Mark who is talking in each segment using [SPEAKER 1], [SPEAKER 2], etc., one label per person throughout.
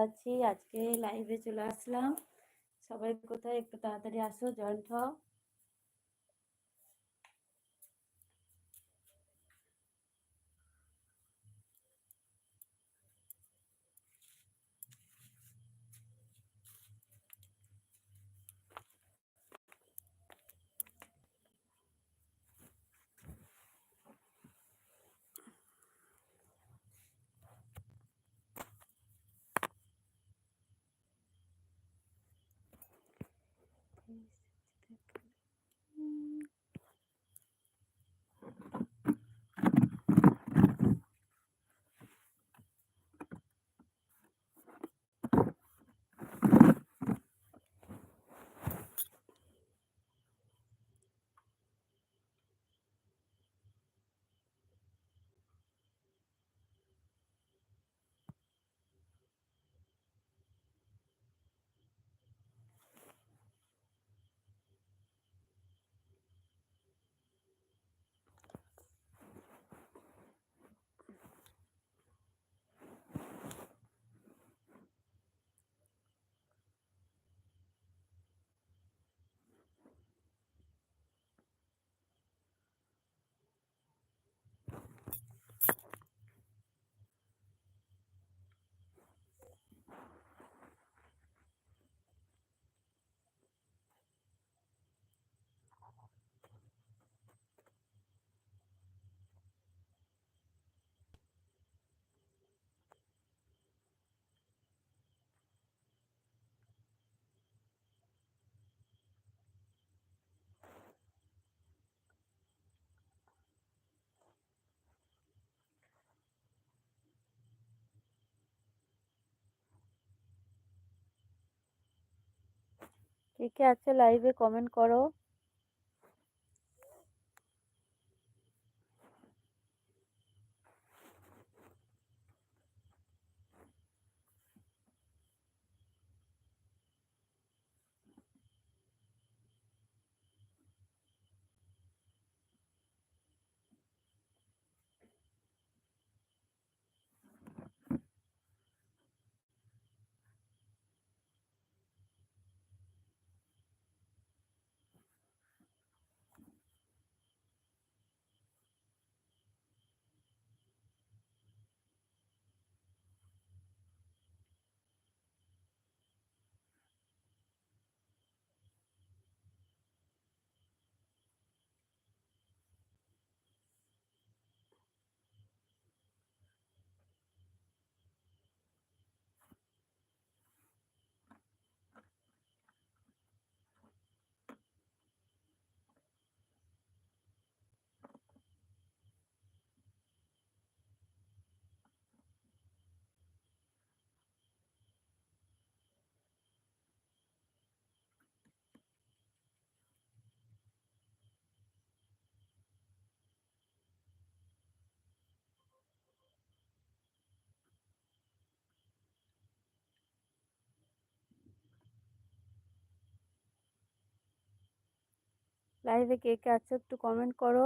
[SPEAKER 1] আছি আজকে লাইভে চলে আসলাম। সবাই কোথায়? একটু তাড়াতাড়ি আসো জয়েন্ট হও কে কে আছে লাইভে কমেন্ট করো। লাইভে কে কে আছো একটু কমেন্ট করো।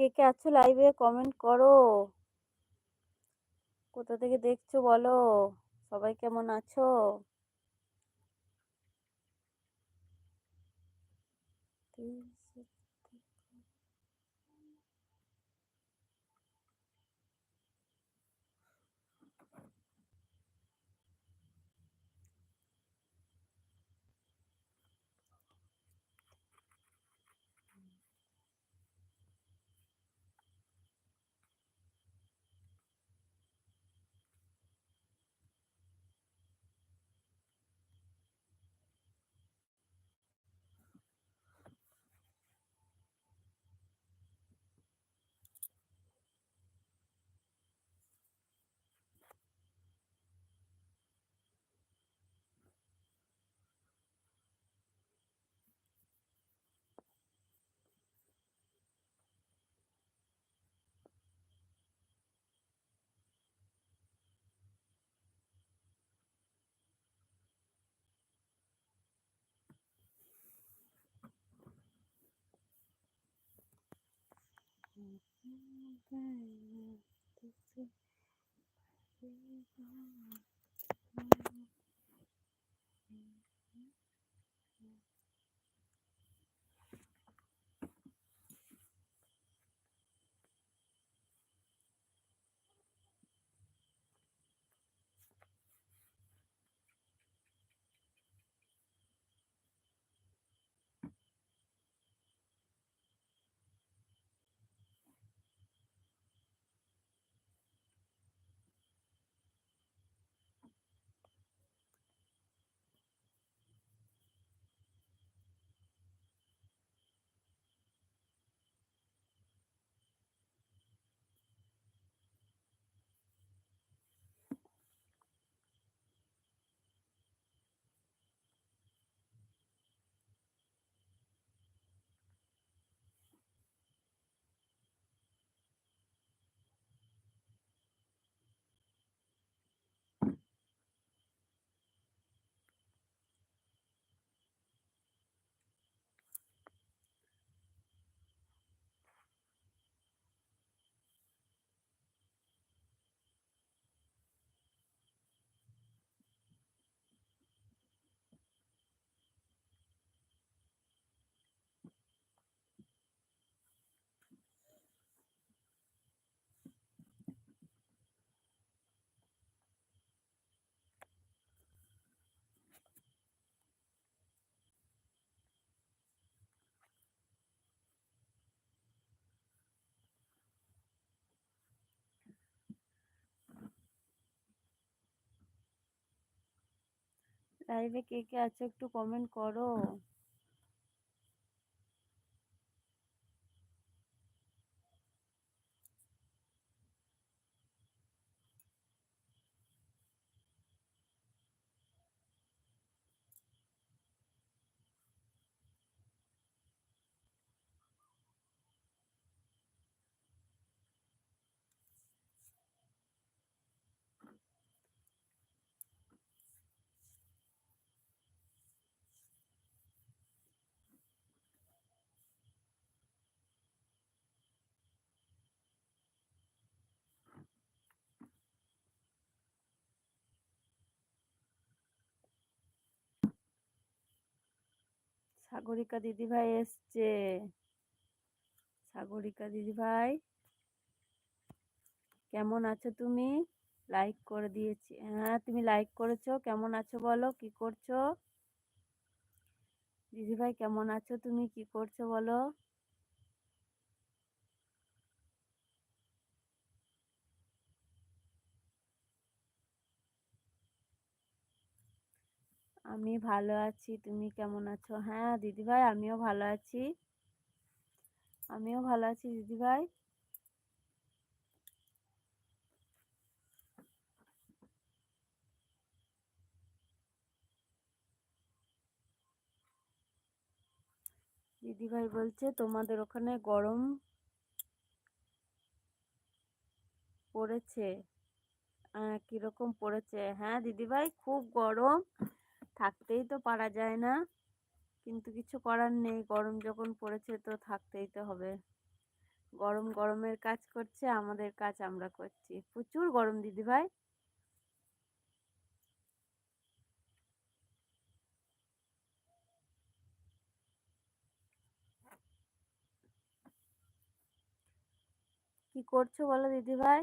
[SPEAKER 1] কে কে আছো লাইভে কমেন্ট করো। কোথা থেকে দেখছ বলো? সবাই কেমন আছো? Thank you. লাইভে কে কে আছো একটু কমেন্ট করো। সাগরিকা দিদিভাই এসছে। সাগরিকা দিদিভাই, কেমন আছো তুমি? লাইক করে দিয়েছি। হ্যাঁ তুমি লাইক করেছ। কেমন আছো বলো? কি করছ? দিদিভাই, কেমন আছো তুমি? কি করছ বলো? আমি ভালো আছি, তুমি কেমন আছো? হ্যাঁ দিদিভাই আমিও ভালো আছি। আমিও ভালো আছি দিদিভাই দিদিভাই বলছে, তোমাদের ওখানে গরম পড়েছে। কীরকম পড়েছে? হ্যাঁ দিদিভাই খুব গরম। থাকতেই তো পারা যায় না। কিন্তু কিছু করার নেই, গরম যখন পড়েছে তো থাকতেই তো হবে। গরম গরমের কাজ করছে, আমাদের কাজ আমরা করছি। প্রচুর গরম দিদিভাই কি করছ বলো দিদিভাই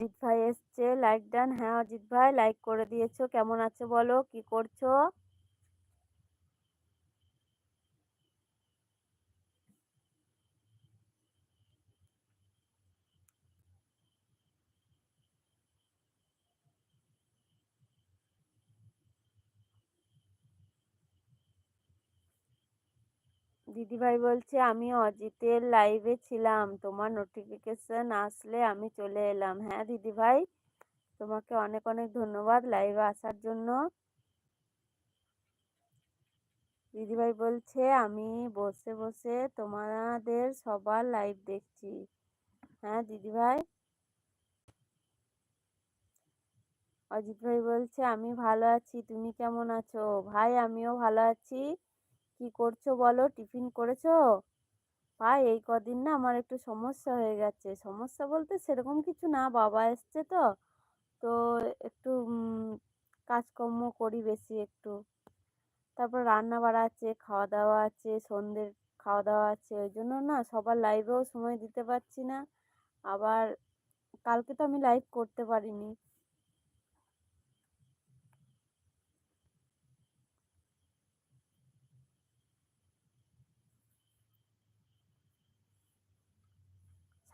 [SPEAKER 1] অজিত ভাই এসছে লাইক ডান হ্যাঁ অজিত ভাই লাইক করে দিয়েছ। কেমন আছো বলো? কি করছ? দিদিভাই বলছে, আমি অজিতের লাইভে ছিলাম। তোমার নোটিফিকেশন আসলে আমি চলে এলাম। হ্যাঁ দিদিভাই, তোমাকে অনেক অনেক ধন্যবাদ লাইভে আসার জন্য। দিদিভাই বলছে, আমি বসে বসে তোমাদের সবার লাইভ দেখছি। হ্যাঁ দিদিভাই। অজিত ভাই বলছে, আমি ভালো আছি, তুমি কেমন আছো? ভাই, আমিও ভালো আছি। কি করছ বলো? টিফিন করেছ? ভাই, এই কদিন না আমার একটু সমস্যা হয়ে গেছে। সমস্যা বলতে সেরকম কিছু না, বাবা এসছে তো। তো একটু কাজকর্ম করি বেশি একটু। তারপর রান্না বাড়া আছে খাওয়া দাওয়া আছে, সন্ধ্যের খাওয়া দাওয়া আছে। ওই জন্য না সবার লাইভেও সময় দিতে পারছি না। আবার কালকে তো আমি লাইভ করতে পারিনি।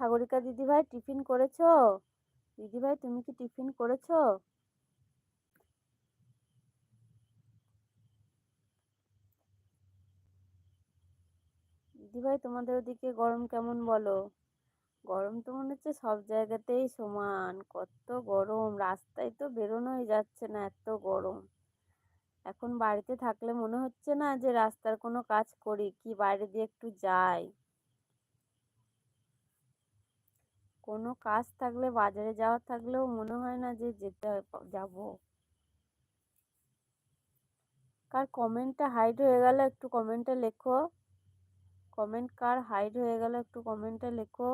[SPEAKER 1] সাগরিকা দিদিভাই, টিফিন করেছ? দিদিভাই, তুমি কি টিফিন করেছ? দিদিভাই, তোমাদের ওদিকে গরম কেমন বলো? গরম তো মনে হচ্ছে সব জায়গাতেই সমান। কত গরম, রাস্তায় তো বেরোনোই যাচ্ছে না এত গরম। এখন বাড়িতে থাকলে মনে হচ্ছে না যে রাস্তার কোনো কাজ করি, কি বাইরে দিয়ে একটু যাই। কোনো কাজ থাকলে, বাজারে যাওয়ার থাকলেও মনে হয় না যে যেতে যাব। কার কমেন্টটা হাইড হয়ে গেল একটু কমেন্টে লেখো। কমেন্ট কার হাইড হয়ে গেল একটু কমেন্টে লেখো।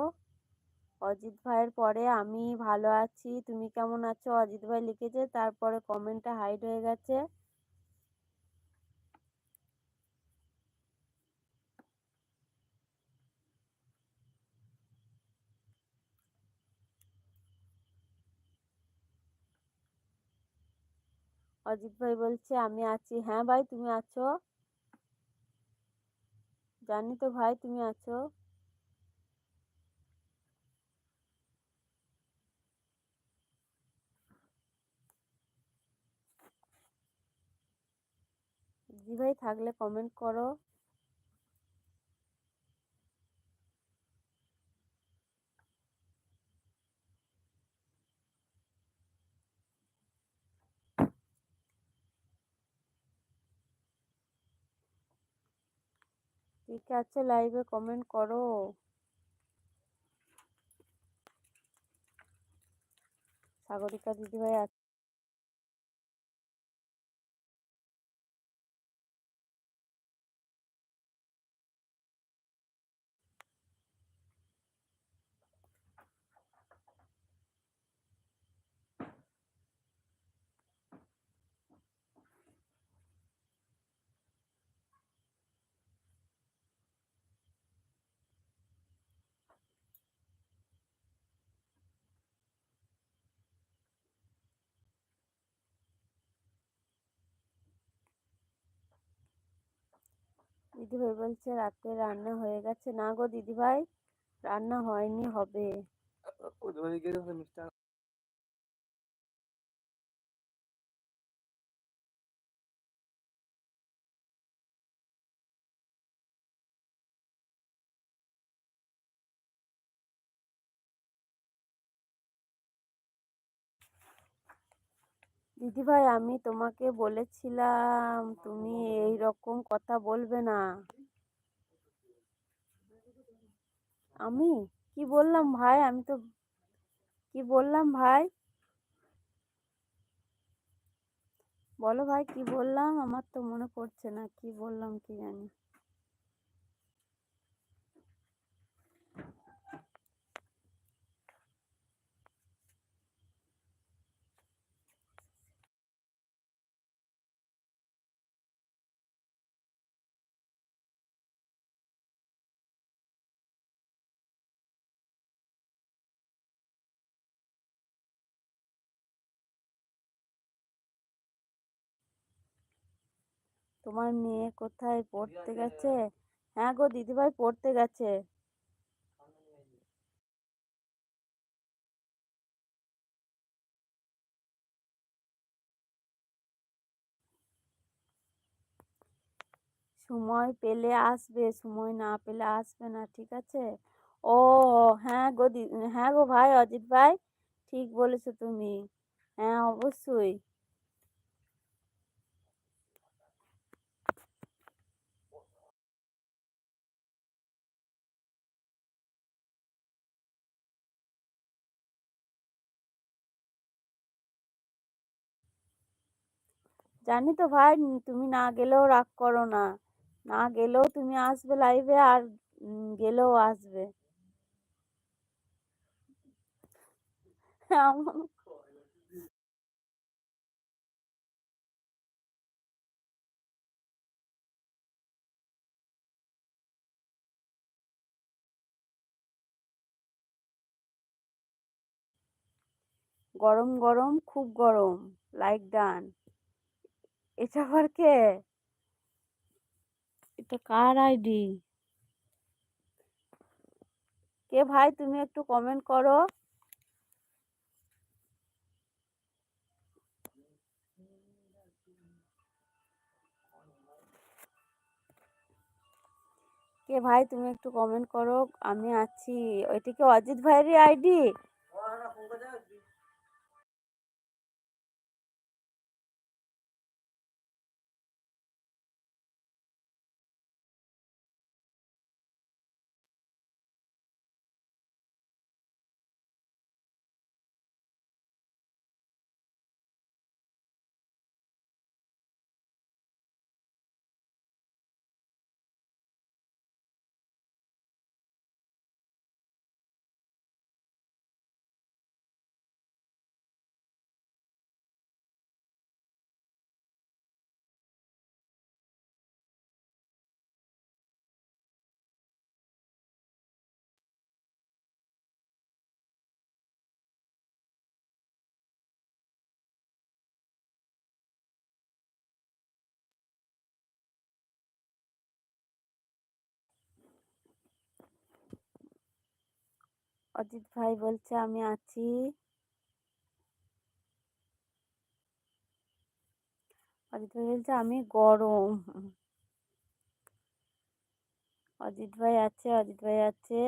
[SPEAKER 1] অজিত ভাইয়ের পরে আমি ভালো আছি, তুমি কেমন আছো? অজিত ভাই লিখেছে, তারপরে কমেন্টটা হাইড হয়ে গেছে। অজিত ভাই বলছে, আমি আছি। হ্যাঁ ভাই, তুমি আছো? জানি তো ভাই, তুমি আছো? জি ভাই, থাকলে কমেন্ট করো। ঠিক আছে লাইভে কমেন্ট করো? সাগরিকা দিদিভাই দিদিভাই বলছে রাতে রান্না হয়ে গেছে। না গো দিদিভাই রান্না হয়নি হবে। দিদিভাই, আমি তোমাকে বলেছিলাম, তুমি এই রকম কথা বলবে না। আমি? কি বললাম ভাই? আমি তো, কি বললাম ভাই? বলো ভাই, কি বললাম? আমার তো মনে পড়ছে না, কি বললাম কি জানি। তোমার মেয়ে কোথায় পড়তে গেছে? হ্যাঁ গো, দিদিভাই পড়তে গেছে। সময় পেলে আসবে, সময় না পেলে আসবে না, ঠিক আছে? ও হ্যাঁ গো হ্যাঁ গো ভাই, অজিত ভাই, ঠিক বলেছ তুমি। হ্যাঁ অবশ্যই। জানি তো ভাই তুমি না গেলেও রাগ করো না। না গেলেও তুমি আসবে লাইভে আর গেলেও আসবে। গরম গরম, খুব গরম। লাইক ডান এটা আবার কে? এটা কার আইডি কে ভাই তুমি একটু কমেন্ট করো। কে ভাই তুমি একটু কমেন্ট করো। আমি আছি। ওইটা কি অজিত ভাইয়েরই আইডি অজিত ভাই বলছে, আমি আছি। অজিত ভাই বলছে, আমি গরম। অজিত ভাই আছে, অজিত ভাই আছে।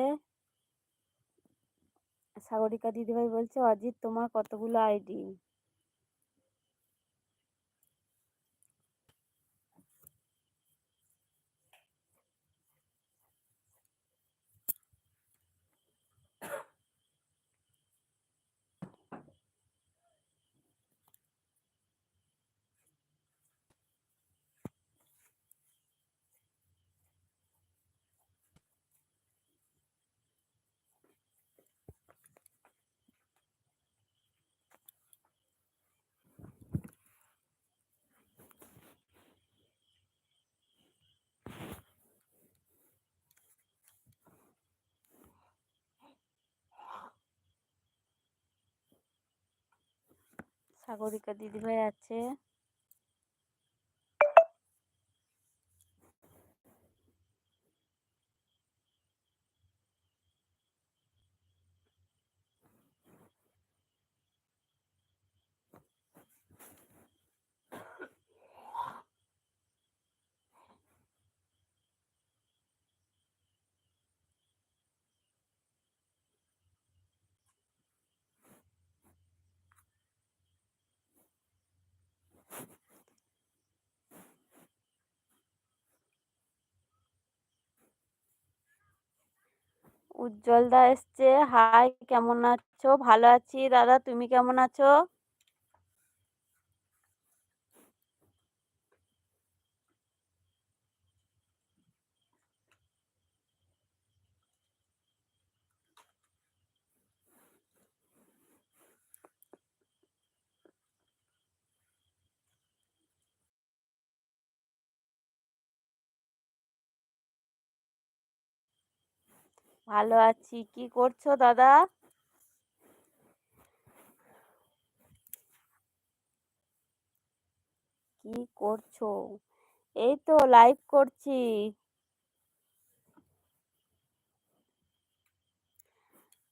[SPEAKER 1] সাগরিকা দিদিভাই বলছে, অজিত, তোমার কতগুলো আইডি? সাগরিকা দিদিভাই আছে। উজ্জ্বল দা এসছে। হাই কেমন আছো? ভালো আছি। দাদা তুমি কেমন আছো? ভালো আছি। কি করছ দাদা? কি করছ? এই তো লাইভ করছি।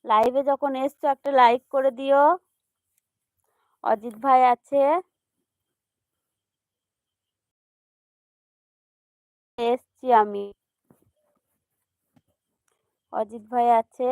[SPEAKER 1] লাইভে যখন এসছো একটা লাইক করে দিও। অজিত ভাই আছে। এসছি আমি। অজিত ভাই আছে।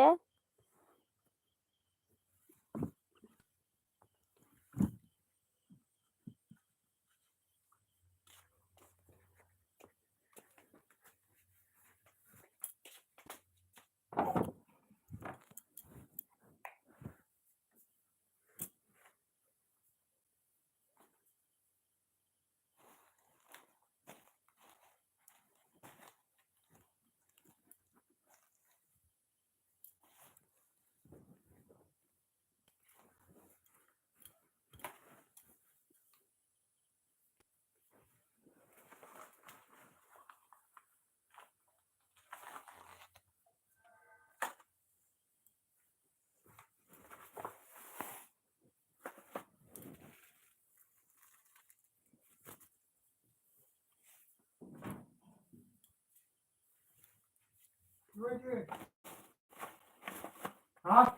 [SPEAKER 1] Ha?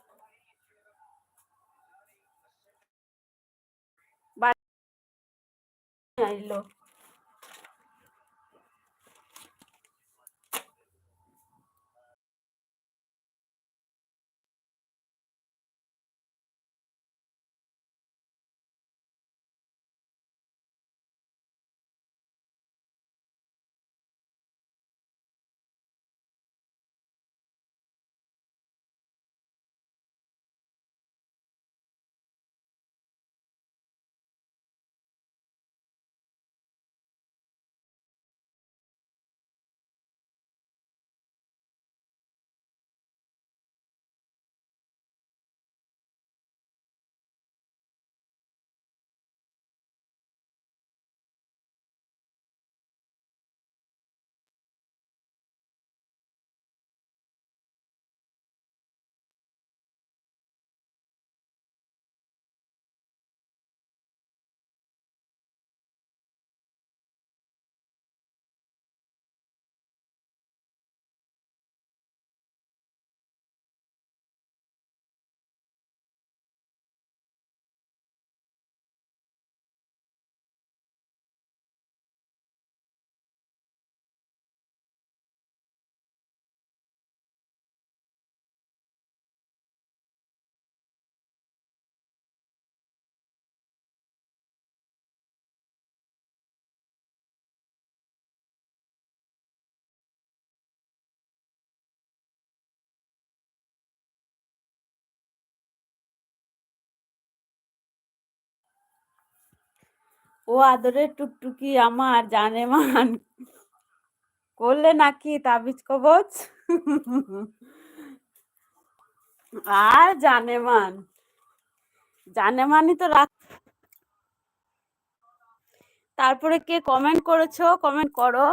[SPEAKER 1] ও আদরের টুকটুকি আমার, জানে মান। করলে নাকি তাবিজ কবচ আর জানেমান জানেমানই তো রাখ তারপরে কে কমেন্ট করেছ? কমেন্ট করো।